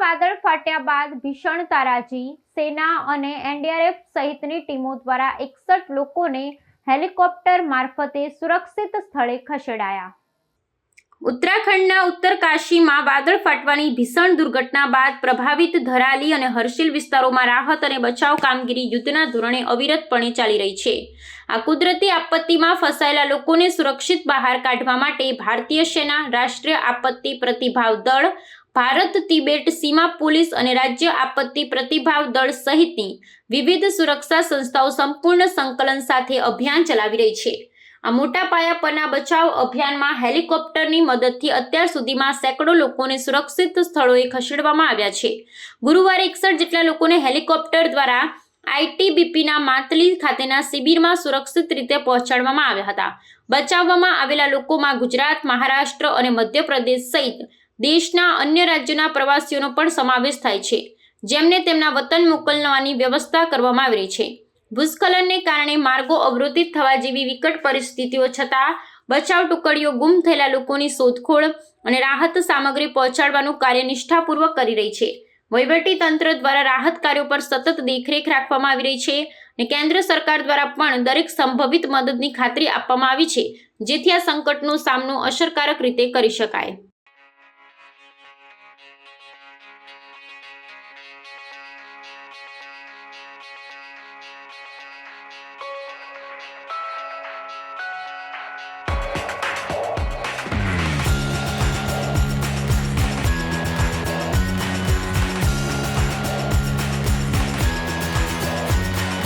વાદળ ફાટ્યા બાદ ભીષણ તારાજી, સેના અને એનડીઆરએફ સહિતની ટીમો દ્વારા એકસઠ લોકોને હેલિકોપ્ટર મારફતે સુરક્ષિત સ્થળે ખસેડાયા. ઉત્તરાખંડના ઉત્તરકાશીમાં વાદળ ફાટવાની ભીષણ દુર્ઘટના બાદ પ્રભાવિત ધરાલી અને હર્ષિલ વિસ્તારોમાં રાહત અને બચાવ કામગીરી યુદ્ધના ધોરણે અવિરતપણે ચાલી રહી છે. આ કુદરતી આપત્તિમાં ફસાયેલા લોકોને સુરક્ષિત બહાર કાઢવા માટે ભારતીય સેના રાષ્ટ્રીય આપત્તિ પ્રતિભાવ દળ ભારત, તિબેટ, સીમા, પોલીસ અને રાજ્ય આપત્તિ પ્રતિભાવ દળ સહિતની વિવિધ સુરક્ષા સંસ્થાઓ સંપૂર્ણ સંકલન સાથે અભિયાન ચલાવી રહી છે. આ મોટા પાયા પરના બચાવ અભિયાનમાં હેલિકોપ્ટરની મદદથી અત્યાર સુધીમાં સેંકડો લોકોને સુરક્ષિત સ્થળોએ ખસેડવામાં આવ્યા છે. ગુરુવારે એકસઠ જેટલા લોકોને હેલિકોપ્ટર દ્વારા આઈટીબીપીના માતલી ખાતેના શિબિરમાં સુરક્ષિત રીતે પહોંચાડવામાં આવ્યા હતા. બચાવવામાં આવેલા લોકોમાં ગુજરાત, મહારાષ્ટ્ર અને મધ્યપ્રદેશ સહિત દેશના અન્ય રાજ્યોના પ્રવાસીઓનો પણ સમાવેશ થાય છે. જેમને તેમના વતન મોકલવાની વ્યવસ્થા કરવામાં આવી રહી છે. ભૂસ્ખલનને કારણે માર્ગો અવરોધિત થવા જેવી વિકટ પરિસ્થિતિઓ છતાં બચાવ ટુકડીઓ ગુમ થયેલા લોકોની શોધખોળ અને રાહત સામગ્રી પહોંચાડવાનું કાર્ય નિષ્ઠાપૂર્વક કરી રહી છે. વહીવટી તંત્ર દ્વારા રાહત કાર્યો પર સતત દેખરેખ રાખવામાં આવી રહી છે અને કેન્દ્ર સરકાર દ્વારા પણ દરેક સંભવિત મદદની ખાતરી આપવામાં આવી છે, જેથી આ સંકટનો સામનો અસરકારક રીતે કરી શકાય.